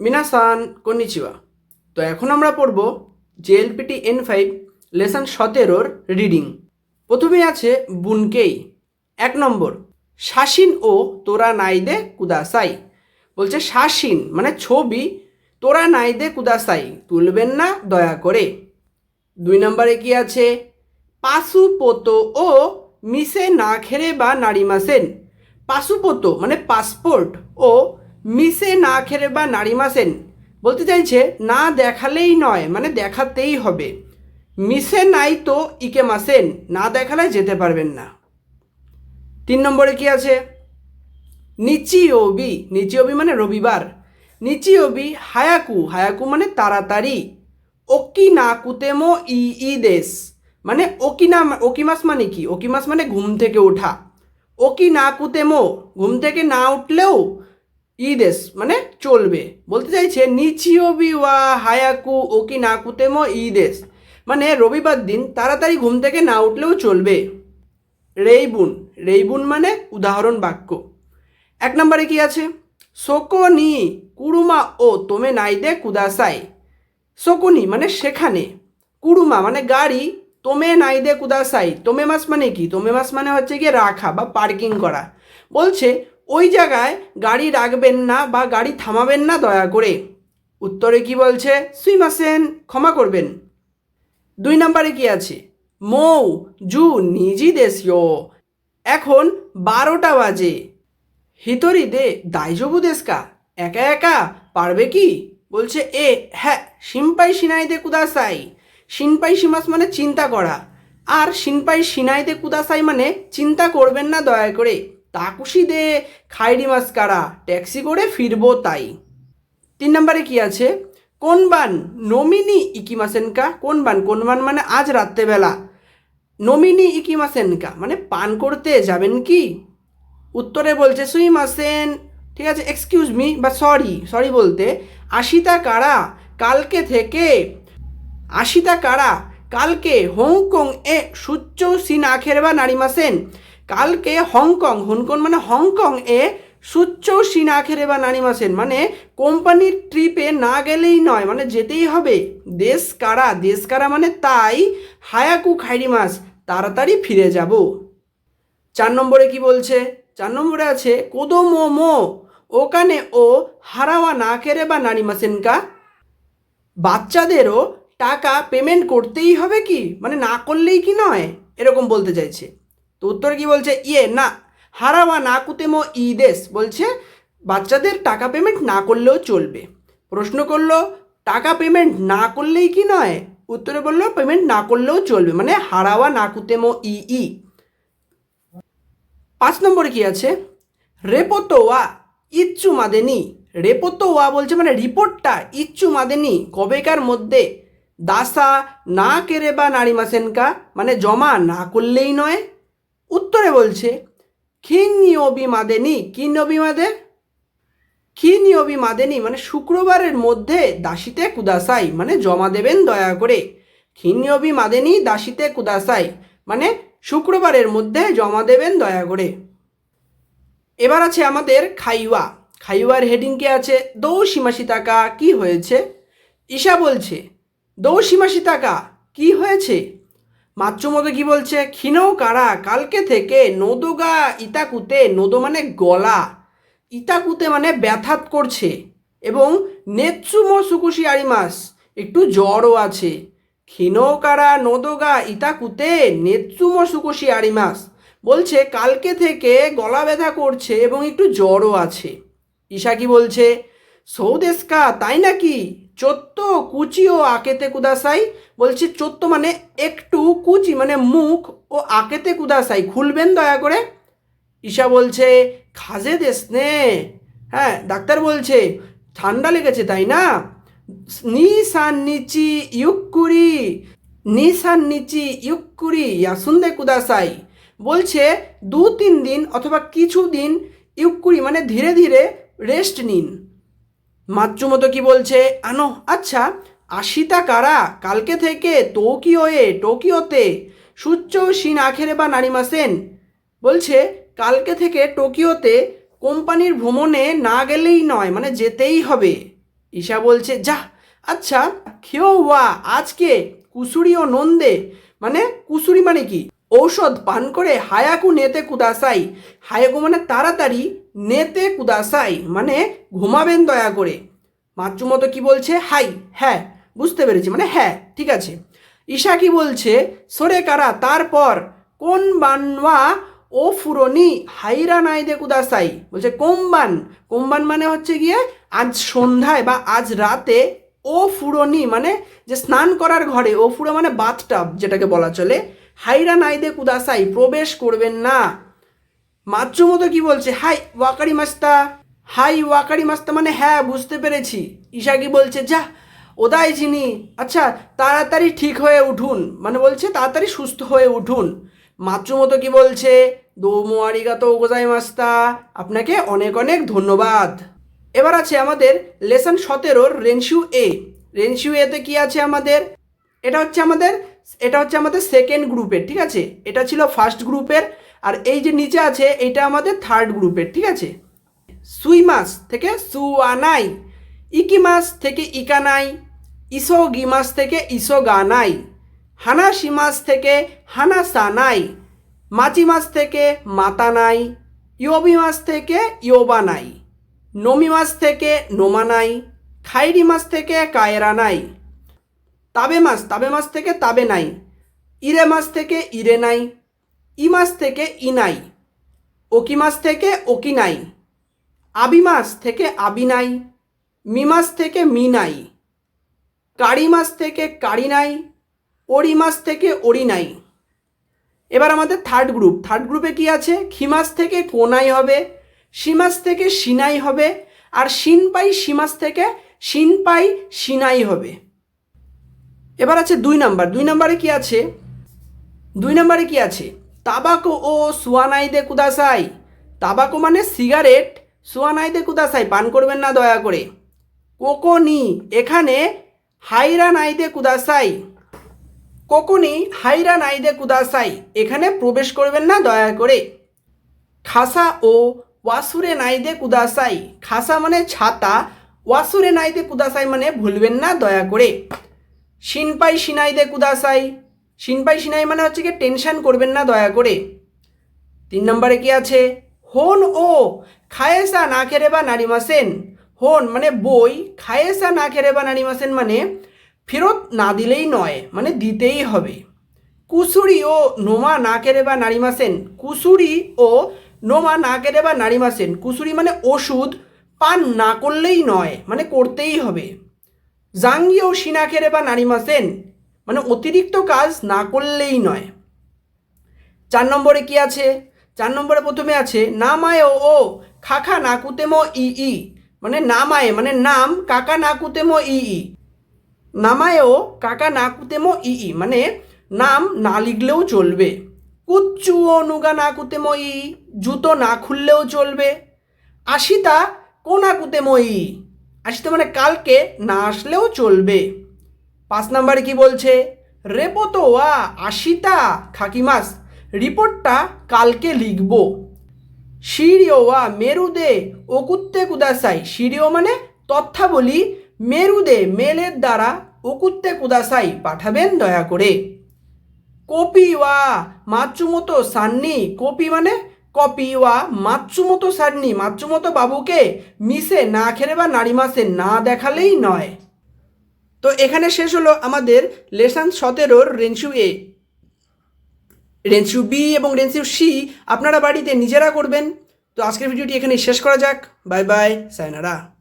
মিনাসান konnichiwa তো এখন আমরা পড়ব জেএলপিটি এন ফাইভ, লেসন সতেরোর রিডিং। প্রথমে আছে বুনকেই। এক নম্বর, শাসিন ও তোরা নাইদে কুদাসাই। বলছে শাসিন মানে ছবি, তোরা নাইদে কুদাসাই, তুলবেন না দয়া করে। দুই নম্বরে কি আছে? পাশুপোতো ও মিশে না খেরে বা নারী মাসেন। পাশুপোতো মানে পাসপোর্ট ও মিশে না খেরে বা নাড়িমাসেন বলতে চাইছে না দেখালেই নয় মানে দেখাতেই হবে। মিশে নাই তো ইকে মাসেন, না দেখালে যেতে পারবেন না। তিন নম্বরে কি আছে? নিচি ওবি নিচি ওবি মানে রবিবার। নিচি ওবি হায়াকু হায়াকু মানে তাড়াতাড়ি। ওকি না কুতেমো ই ই দেশ মানে ওকি ওকিনা ওকিমাস মানে কি? ওকিমাস মানে ঘুম থেকে ওঠা। ওকি না কুতেমো, ঘুম থেকে না উঠলেও ই দেশ মানে চলবে। বলতে চাইছে নিচিওবি ওয়া হায়াকু ওকি না কুতেমো ই মানে রবিবার দিন তাড়াতাড়ি ঘুম থেকে না উঠলেও চলবে। রেইবুন রেইবুন মানে উদাহরণ বাক্য। এক নম্বরে কি আছে? সোকনি কুরুমা ও তোমে নাইদে কুদাসাই। শকুনি মানে সেখানে। কুরুমা মানে গাড়ি, তোমে নাইদে কুদাসাই। তোমে মাস মানে কি? তোমে মাস মানে হচ্ছে গিয়ে রাখা বা পার্কিং করা। বলছে ওই জায়গায় গাড়ি রাখবেন না বা গাড়ি থামাবেন না দয়া করে। উত্তরে কি বলছে? সুইমাসেন, ক্ষমা করবেন। দুই নম্বরে কি আছে? মৌ, জু নিজি দেশীয়। এখন বারোটা বাজে। হিতরি দে, দাইজবু দেশকা। একা একা পারবে কি? বলছে, এ হ্যাঁ সিম্পাই সিনাইদে কুদাসাই। সিনপাই সিমাস মানে চিন্তা করা। আর সিনপাই সিনাইদে কুদাসাই মানে চিন্তা করবেন না দয়া করে। তাকুশি দে খাইডি মাস কারা ট্যাক্সি করে ফিরবো তাই। তিন নম্বরে কি আছে? কোন বান নমিনি ইকিমাসেনকা? কোন বান কোন বান মানে আজ রাত্রেবেলা। নমিনি ইকিমাসেনকা মানে পান করতে যাবেন কি? উত্তরে বলছে, সুই মাসেন। ঠিক আছে, এক্সকিউজ মি, বা সরি সরি বলতে, আশিতা কারা? কালকে থেকে, আশিতা কারা? কালকে হংকং এ সূর্য সিন আখের বা নারী নারিমাসেন কালকে হংকং হংকং মানে হংকং এ সূর্য সিন আখেরে বা নারিমাসেন মানে কোম্পানির ট্রিপে না গেলেই নয় মানে যেতেই হবে। দেশ কারা? দেশ কারা মানে তাই হায়াকু খাইরি খাইরিমাস তাড়াতাড়ি ফিরে যাব। চার নম্বরে কি বলছে? চার নম্বরে আছে, কোদো মো মো ওখানে ও হারাওয়া না কেরে বা নারী মাসেনকা বাচ্চাদেরও টাকা পেমেন্ট করতেই হবে কি? মানে না করলেই কি নয়? এরকম বলতে চাইছে। তো উত্তর কি বলছে? ইয়ে না হারাওয়া না কুতেমো ই দেশ বলছে, বাচ্চাদের টাকা পেমেন্ট না করলেও চলবে। প্রশ্ন করল, টাকা পেমেন্ট না করলেই কি নয়? উত্তরে বলল পেমেন্ট না করলেও চলবে মানে হারাওয়া না কুতেমো ই ই। পাঁচ নম্বরে কি আছে? রেপোতো ওয়া ইচ্ছু মাদেনি। রেপোতো ওয়া বলছে মানে রিপোর্টটা ইচ্ছু মাদেনি। কবেকার মধ্যে দাসা না কেরে বা নারী মাসেনকা মানে জমা না করলেই নয় উত্তরে বলছে খিনিয়বি মাদেনি কিনবি মাদে খিনিয়বি মাদেনি মানে শুক্রবারের মধ্যে দাসিতে কুদাসাই মানে জমা দেবেন দয়া করে। খিনিয়বি মাদেনি দাসিতে কুদাসাই মানে শুক্রবারের মধ্যে জমা দেবেন দয়া করে। এবার আছে আমাদের খাইওয়া। খাইওয়ার হেডিংকে আছে? দৌ সীমাসি টাকা কি হয়েছে? ঈশা বলছে দৌ সীমাসি টাকা কি হয়েছে? মাতৃমতো কি বলছে? ক্ষীণও কারা? কালকে থেকে নোদোগা ইতাকুতে, নোদো মানে গলা, ইতাকুতে মানে ব্যথাত করছে এবং নেৎসুমো সুকুশি আরিমাস, একটু জ্বরও আছে। ক্ষীণকারা নোদোগা ইতাকুতে নেৎসুমো সুকুশি আরিমাস, বলছে কালকে থেকে গলা ব্যথা করছে এবং একটু জ্বরও আছে। ঈশা কি বলছে? সৌদেশকা, তাই নাকি? চোত্ত কুচি ও আকেতে কুদাসাই। বলছি চোত্ত মানে একটু কুচি মানে মুখ ও আকেতে কুদাসাই। খুলবেন দয়া করে। ঈশা বলছে, খাজে দেশ নে হ্যাঁ ডাক্তার বলছে, ঠান্ডা লেগেছে, তাই না? নিসান নিচি ইউকুরি নিসান নিচি ইউকুরি ইয়াসুন্দে কুদাসাই। বলছে দু তিন দিন অথবা কিছু দিন ইউকুরি মানে ধীরে ধীরে রেস্ট নিন। মাতৃমতো কি বলছে? আনো আচ্ছা আশিতা কারা? কালকে থেকে টোকিওয়ে, টোকিওতে সূর্য সিন আখেরে বা নারিমাসেন বলছে, কালকে থেকে টোকিওতে কোম্পানির ভ্রমণে না গেলেই নয় মানে যেতেই হবে। ঈশা বলছে যা আচ্ছা খেয়েও ওয়া আজকে কুসুরি ও নন্দে মানে কুসুরি মানে কি? ঔষধ পান করে হায়াকু নেতে কুদাসাই। হায়াকু মানে তাড়াতাড়ি, নেতে কুদাসাই মানে ঘুমাবেন দয়া করে। মাতৃমতো কি বলছে? হাই হ্যাঁ বুঝতে পেরেছি মানে হ্যাঁ ঠিক আছে। ঈশা কি বলছে? সরে কারা, তারপর, কোন বানওয়া ও ফুরনি হাইরা নাইদে কুদাসাই? বলছে, কোম্বান। কোম্বান মানে হচ্ছে গিয়ে আজ সন্ধ্যায় বা আজ রাতে ও ফুরনি মানে যে স্নান করার ঘরে, ও ফুরো মানে বাথটাব, যেটাকে বলা চলে। হাইরা নাইদে কুদাসাই, প্রবেশ করবেন না। মাতৃমতো কি বলছে? হাই ওয়াকারি মাস্তা, হাই ওয়াকারি মাস্তা মানে হ্যাঁ বুঝতে পেরেছি। ঈশা কি বলছে, যা, ওদাই চিনি আচ্ছা তাড়াতাড়ি ঠিক হয়ে উঠুন। মানে বলছে, তাড়াতাড়ি সুস্থ হয়ে উঠুন। মাতৃমতো কি বলছে? দোমো আরিগাতো গোজাই মাস্তা। আপনাকে অনেক অনেক ধন্যবাদ। এবার আছে আমাদের লেসন সতেরোর রেনশিউ এ। রেনশিউ এতে কি আছে আমাদের? এটা হচ্ছে আমাদের এটা হচ্ছে আমাদের সেকেন্ড গ্রুপের, ঠিক আছে? এটা ছিল ফার্স্ট গ্রুপের, আর এই যে নিচে আছে, এটা আমাদের থার্ড গ্রুপের, ঠিক আছে? সুই মাস থেকে সুয়ানাই, ইকি মাস থেকে ইকানাই, ইসো গিমাস থেকে ইসো গানাই হানা সিমাস থেকে হানা সানাই মাচি মাস থেকে মাতানাই, ইয়োবি মাস থেকে ইয়োবানাই, নমি মাস থেকে নোমানাই, খাইরি মাস থেকে কায়রানাই তাবে মাস তাবে মাস থেকে তাবে নাই ইরে মাস থেকে ইরে নাই ই মাস থেকে ইনাই ওকি মাস থেকে ওকি নাই আবি মাস থেকে আবি নাই মি মাস থেকে মি নাই কারি মাস থেকে কারি নাই ওরি মাস থেকে ওরি নাই এবার আমাদের থার্ড গ্রুপ থার্ড গ্রুপে কি আছে খিমাস থেকে কোনাই হবে সিমাস থেকে সিনাই হবে আর সিনপাই সিমাস থেকে সিন পাই সিনাই হবে এবার আছে দুই নাম্বার। দুই নাম্বারে কি আছে? দুই নাম্বারে কি আছে? তাবাকো ও সুয়ানাইদে কুদাসাই। তাবাকো মানে সিগারেট, সুয়ানাইদে কুদাসাই। পান করবেন না দয়া করে। কোকোনি, এখানে হাইরা নাইদে কুদাসাই। কোকোনি হাইরা নাইদে কুদাসাই। এখানে প্রবেশ করবেন না দয়া করে। খাসা ও ওয়াসুরে নাইদে কুদাসাই। খাসা মানে ছাতা ওয়াসুরে নাইদে কুদাসাই মানে ভুলবেন না দয়া করে। শিনপাই সিনাইদে কুদাসাই। শিনপাই সিনাই মানে হচ্ছে কি টেনশন করবেন না দয়া করে। তিন নম্বরে কি আছে? হোন ও, খায়েসা না খেরে বা নারিমাসেন। হোন মানে বই, খায়েসা না খেরে বা নারিমাসেন মানে ফেরত না দিলেই নয় মানে দিতেই হবে। কুসুরি ও নোমা না কেড়ে বা নারিমাসেন। কুসুরি ও নোমা না কেড়ে বা নারিমাসেন। কুসুরি মানে ওষুধ পান না করলেই নয় মানে করতেই হবে। জাঙ্গিও সিনা খেরে বা নারিমাসেন মানে অতিরিক্ত কাজ না করলেই নয়। চার নম্বরে কি আছে? চার নম্বরে প্রথমে আছে নামায় ও ও খাখা নাকুতেমো ই ই মানে নামায়ে মানে নাম কাকা নাকুতেমো ই ই। নামায়ও কাকা নাকুতেমো ই ই মানে নাম না লিখলেও চলবে। কুচ্চু ও নুগা নাকুতেমো ই জুতো না খুললেও চলবে। আশিতা কোনাকুতেমো ই। আশিতা মানে কালকে না আসলেও চলবে। পাঁচ নাম্বারে কি বলছে? রেপোতো ওয়া, আশিতা, খাকিমাস, রিপোর্টটা কালকে লিখব। সিঁড়িও ওয়া, মেরুদে, ওকুত্তে কুদাসাই। সিঁড়িও মানে তথ্যাবলী, মেরুদে, মেলের দ্বারা ওকুত্তে কুদাসাই, পাঠাবেন দয়া করে। কপি ওয়া মাতৃমতো সান্নি। কপি মানে কপি ওয়া মাতৃমতো সারনি মাতৃমতো বাবুকে মিশে না খেলে বা নারী মাসে না দেখালেই নয়। তো এখানে শেষ হলো আমাদের লেসান সতেরোর রেনসু এ। রেঞ্চু বি এবং রেনসু সি আপনারা বাড়িতে নিজেরা করবেন। তো আজকের ভিডিওটি এখানে শেষ করা যাক। Bye bye, sayonara.